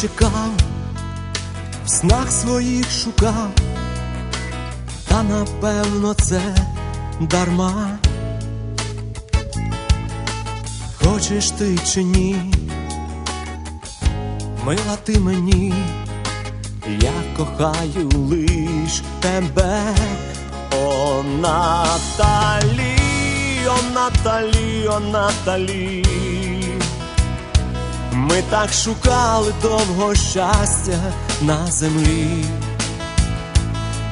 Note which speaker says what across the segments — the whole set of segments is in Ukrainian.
Speaker 1: чекав, в снах своїх шукав, та напевно це дарма. Хочеш ти чи ні, мила ти мені, я кохаю лиш тебе, о Наталі, о Наталі, о Наталі. Ми так шукали довго щастя на землі.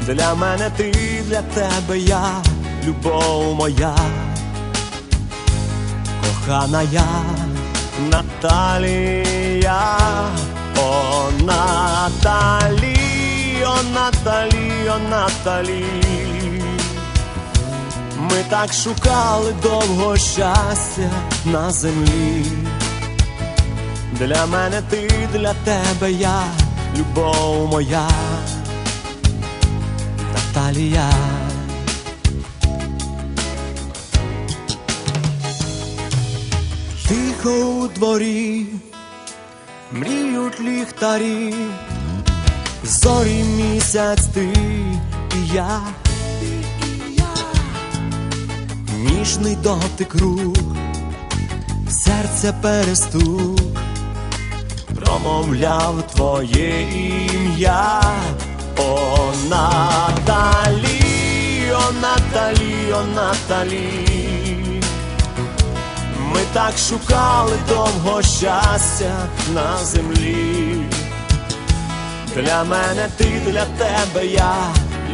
Speaker 1: Для мене ти, для тебе я, любов моя, кохана я, Наталія, о Наталі, о Наталі, о Наталі. Ми так шукали довго щастя на землі. Для мене ти, для тебе я, любов моя, Наталія. Тихо у дворі, мріють ліхтарі, зорі місяць ти і я, ніжний дотик рук, серця перестук промовляв твоє ім'я, о Наталі, о Наталі, о Наталі. Ми так шукали довго щастя на землі. Для мене ти, для тебе я,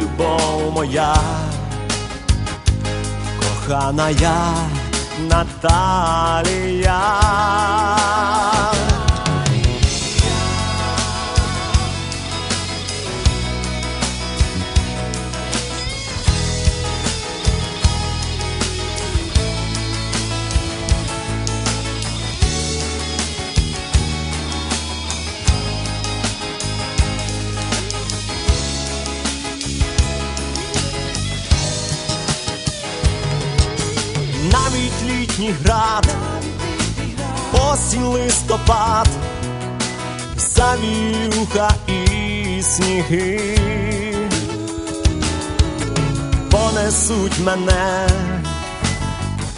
Speaker 1: любов моя, кохана я, Наталія. Навіть літній град, осінь листопад, завірюха і сніги. Понесуть мене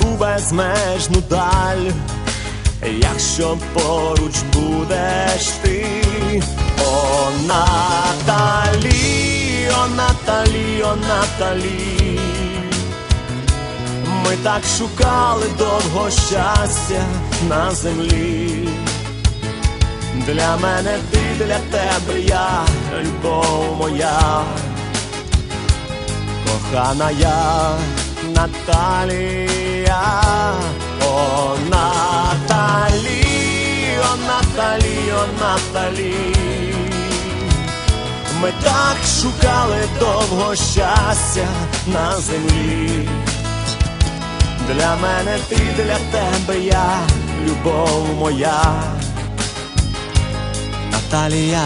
Speaker 1: у безмежну даль, якщо поруч будеш ти, о Наталі, о Наталі, о Наталі. Ми так шукали довго щастя на землі. Для мене ти, для тебе я, любов моя, кохана я, Наталія, о Наталі, о Наталі, о Наталі. Ми так шукали довго щастя на землі. Для мене ти, для тебе я, любов моя, Наталія.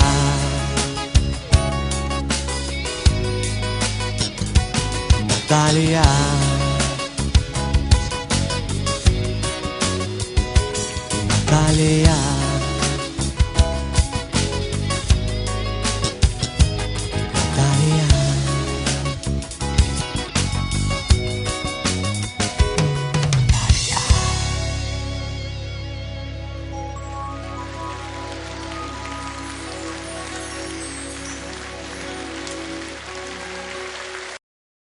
Speaker 1: Наталія. Наталія.